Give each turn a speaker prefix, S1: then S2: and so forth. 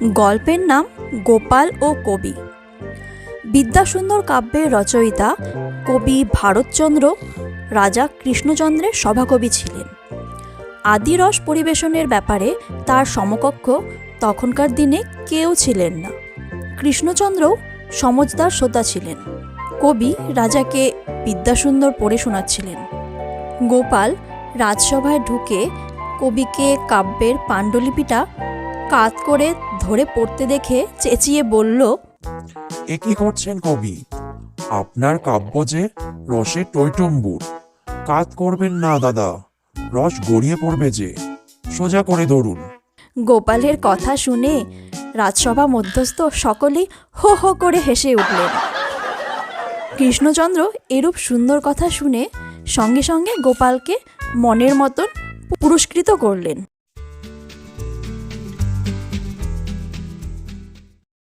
S1: গল্পের নাম গোপাল ও কবি। বিদ্যাসুন্দর কাব্যের রচয়িতা কবি ভারতচন্দ্র, রাজা কৃষ্ণচন্দ্রের সভাকবি ছিলেন। আদিরস পরিবেশনের ব্যাপারে তার সমকক্ষ তখনকার দিনে কেউ ছিলেন না। কৃষ্ণচন্দ্রও সমজদার শ্রোতা ছিলেন। কবি রাজাকে বিদ্যাসুন্দর পড়ে শোনাচ্ছিলেন। গোপাল রাজসভায় ঢুকে কবিকে কাব্যের পাণ্ডুলিপিটা কাত করে ধরে পড়তে দেখে চেঁচিয়ে বলল
S2: এ কি করছেন কবি? আপনার কাব্য যে রসে টইটম্বুর কাত করবেন না দাদা রস গড়িয়ে পড়বে যে। সোজা করে ধরুন।
S1: গোপালের কথা শুনে রাজসভা মধ্যস্থ সকলেই হো হো করে হেসে উঠলেন। কৃষ্ণচন্দ্র এরূপ সুন্দর কথা শুনে সঙ্গে সঙ্গে গোপালকে মনের মতন পুরস্কৃত করলেন।